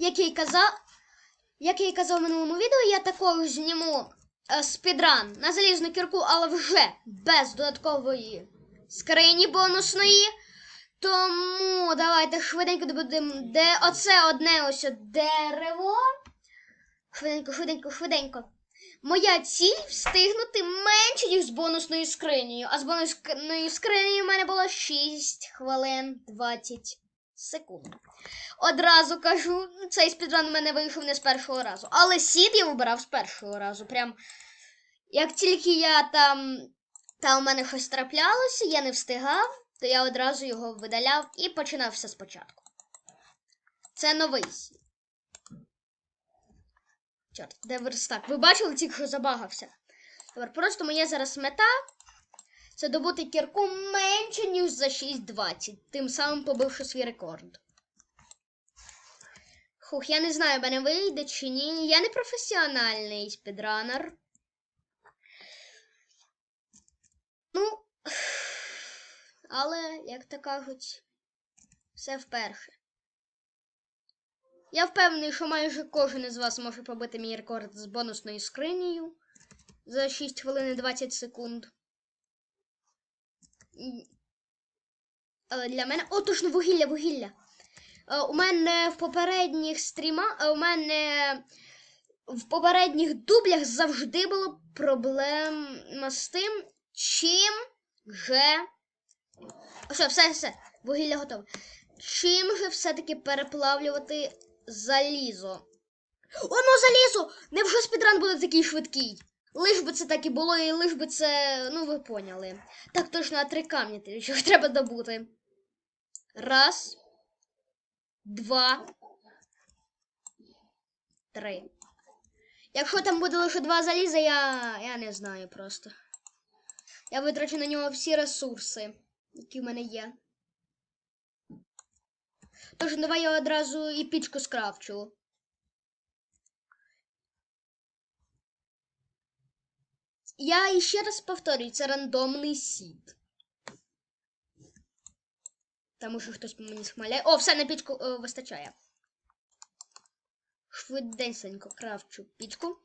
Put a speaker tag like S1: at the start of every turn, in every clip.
S1: як я й казав, як я й казав в минулому відео, я також зніму е, спідран на залізну кірку, але вже без додаткової скрині бонусної. Тому давайте швиденько добудемо, де оце одне ось дерево. Швиденько, швиденько, швиденько. Моя ціль встигнути менше, ніж з бонусною скринею. А з бонусною скринею в мене було 6 хвилин 20 секунд. Одразу кажу, цей спідран у мене вийшов не з першого разу. Але сід я вибирав з першого разу. Прям як тільки я там, там у мене щось траплялося, я не встигав, то я одразу його видаляв і починав все спочатку. Це новий сід. Чорт, де верстак? Ви бачили, тільки що забагався. Тепер просто моя зараз мета це добути кірку менше, ніж за 6.20, тим самим побивши свій рекорд. Хух, я не знаю, мене вийде чи ні. Я не професіональний спідранер. Ну, але, як то кажуть, все вперше. Я впевнений, що майже кожен із вас може побити мій рекорд з бонусною скринею за 6 хвилин і 20 секунд. Але для мене. О, точно вугілля, вугілля. Е, У мене в попередніх стрімах, у мене в попередніх дублях завжди було проблема з тим, чим же. Все, все, все, вугілля готове. Чим же все-таки переплавлювати залізо? Оно залізо! Невже спідран буде такий швидкий? Лиш би це так і було, і лиш би це. Ну, ви поняли. Так точно, а три камні що треба добути. Раз. Два. Три. Якщо там буде лише два заліза, я. я не знаю просто. Я витрачу на нього всі ресурси, які в мене є. Тож давай я одразу і пічку скрафчу. Я іще раз повторюю, це рандомний сід. Тому що хтось по мені схмаляє. О, все на пічку е, вистачає. Швиденько крафчу пічку.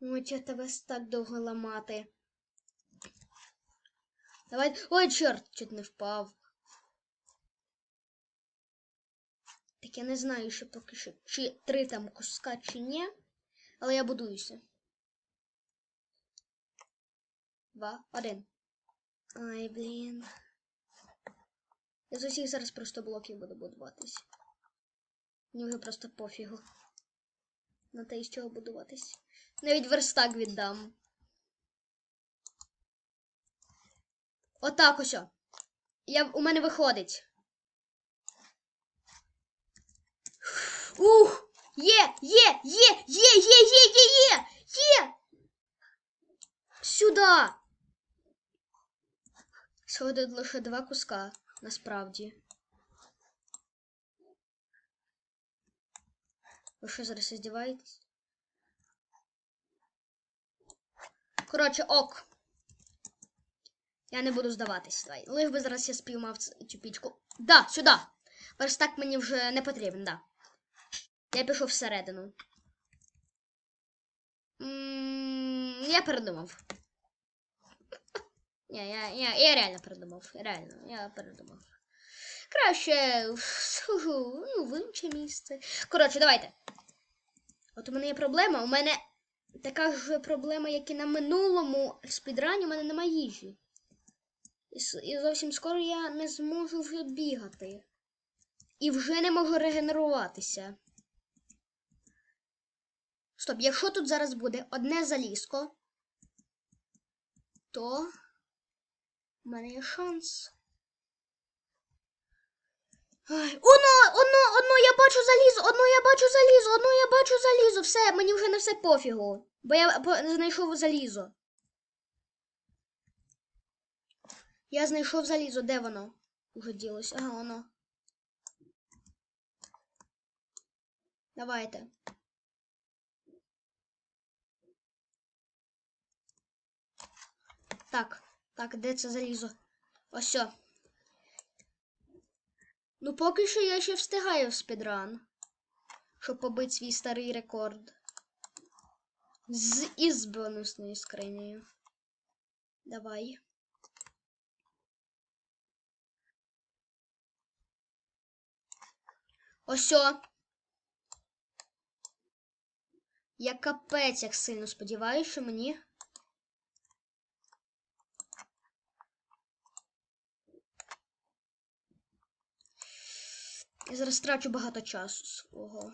S1: Ой, чого тебе так довго ламати. Давай. Ой, чорт, чуть не впав. Так я не знаю, що поки що, чи три там куска, чи ні. Але я будуюся. Два, один. Ай, блін. Я з усіх зараз просто блоків буду будуватись. Мені вже просто пофігу. На те, з чого будуватись. Навіть верстак віддам. Отак ось. Я, у мене виходить. Ух! Є! Є! Є! Є! Є! Є! Є! Є! Є! Сюда! Сьогодні лише два куска, насправді. Ви що зараз здіваєтесь? Коротше, ок. Я не буду здаватись. Давай. Лиш би зараз я спіймав цю пічку. Да, сюди. Верстак мені вже не потрібен, да. Я пішов всередину. М, Я передумав. Ні, я, я, я реально передумав. Реально, я передумав. Краще ну, в інше місце. Коротше, давайте. От у мене є проблема. У мене така ж проблема, як і на минулому спідрані, у мене немає їжі. І, і зовсім скоро я не зможу вже бігати. І вже не можу регенеруватися. Стоп, якщо тут зараз буде одне залізко, то в мене є шанс. Ай, Оно, оно, оно, я бачу залізо, одно я бачу залізо, одно я бачу залізо. Все, мені вже на все пофігу. Бо я знайшов залізо. Я знайшов залізо, де воно? Уже ділось. Ага, воно. Давайте. Так, так, де це залізо? Ось. Ну, поки що я ще встигаю в спідран, щоб побити свій старий рекорд. З із бонусною скринею. Давай. Осьо. Я капець як сильно сподіваюся, що мені. Я зараз трачу багато часу свого.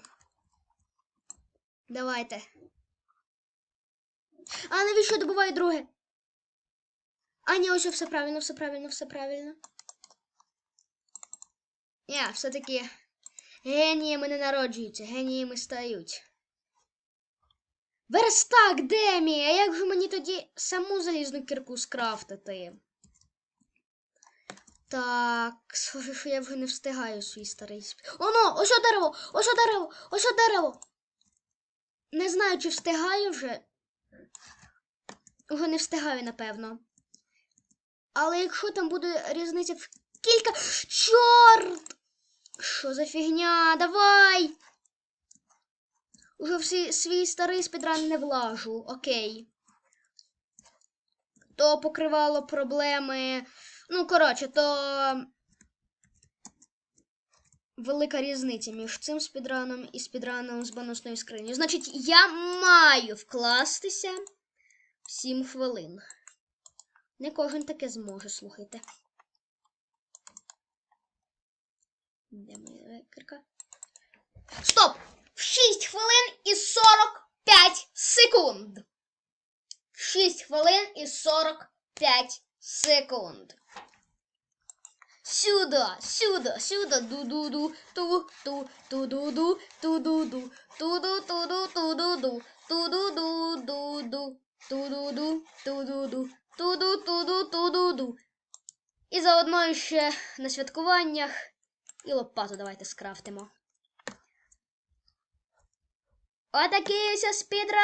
S1: Давайте. А навіщо я добуваю друге? А, ні, ось все правильно, все правильно, все правильно. Ні, все-таки геніями не народжуються, геніями стають. Верстак, де мій? А як же мені тоді саму залізну кірку скрафтити? Так, схоже, що я вже не встигаю свій старий сп... Оно, ось о дерево! Ось о дерево! Ось о дерево! Не знаю, чи встигаю вже. Уже не встигаю, напевно. Але якщо там буде різниця в кілька. Чорт! Що за фігня? Давай! Уже всі свій старий спідран не влажу. Окей. То покривало проблеми. Ну, коротше, то. Велика різниця між цим спідраном і спідраном з бонусною скринею. Значить, я маю вкластися в 7 хвилин. Не кожен таке зможе, слухайте. Де моя векерка? Стоп! В 6 хвилин і 45 секунд. В 6 хвилин і 45 секунд. Сюда, сюда, сюда, ду-ду-ду, ту-ту, ту-ду-ду, ту-ду-ду, ту-ду-ту-ду, ту-ду-ду, ту-ду-ду-ду-ду, ту-ду-ду, ту-ду-ду, ту-ду-ту-ду, ту-ду-ду. І заодно ще на святкуваннях і лопату давайте скрафтимо. Отакий ось спідран!